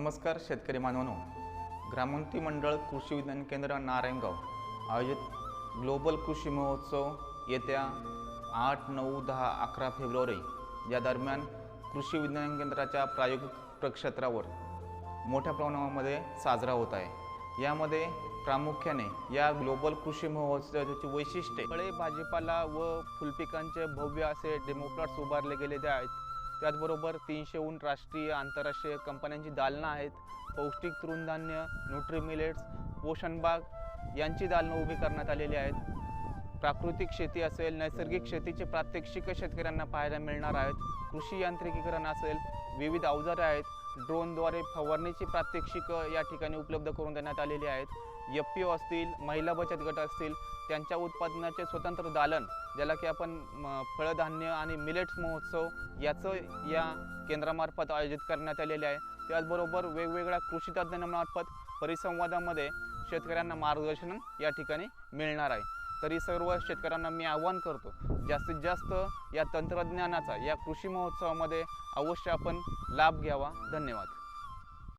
नमस्कार शेतकरी मानवानो ग्रामोन्नती मंडळ कृषी विज्ञान केंद्र नारायणगाव. आयोजित ग्लोबल कृषी महोत्सव येत्या आठ नऊ दहा अकरा फेब्रुवारी या दरम्यान कृषी विज्ञान केंद्राच्या प्रायोगिक प्रक्षेत्रावर मोठ्या प्रमाणामध्ये साजरा होत आहे. यामध्ये प्रामुख्याने या ग्लोबल कृषी महोत्सवाची वैशिष्ट्ये फळे भाजीपाला व फुलपिकांचे भव्य असे डेमोप्लॉट्स उभारले गेलेले आहेत. त्याचबरोबर तीनशेहून राष्ट्रीय आंतरराष्ट्रीय कंपन्यांची दालनं आहेत. पौष्टिक तृणधान्य न्यूट्री मिलेट्स पोषण यांची दालनं उभी करण्यात आलेली आहेत. प्राकृतिक शेती असेल नैसर्गिक शेतीचे प्रात्यक्षिक शेतकऱ्यांना पाहायला मिळणार आहेत. कृषी यांत्रिकीकरण असेल विविध अवजारे आहेत. ड्रोनद्वारे फवारणीची प्रात्यक्षिक या ठिकाणी उपलब्ध करून देण्यात आलेली आहेत. एफ पी ओ असतील महिला बचत गट असतील त्यांच्या उत्पादनाचे स्वतंत्र दालन ज्याला की आपण म, फळधान्य आणि मिलेट्स महोत्सव याचं या केंद्रामार्फत आयोजित करण्यात आलेले आहे. त्याचबरोबर वेगवेगळ्या कृषी तज्ज्ञांमार्फत परिसंवादामध्ये शेतकऱ्यांना मार्गदर्शन या ठिकाणी मिळणार आहे. तरी सर्व शेतकऱ्यांना मी आव्हान करतो जास्तीत जास्त या तंत्रज्ञानाचा या कृषी महोत्सवामध्ये अवश्य आपण लाभ घ्यावा. धन्यवाद.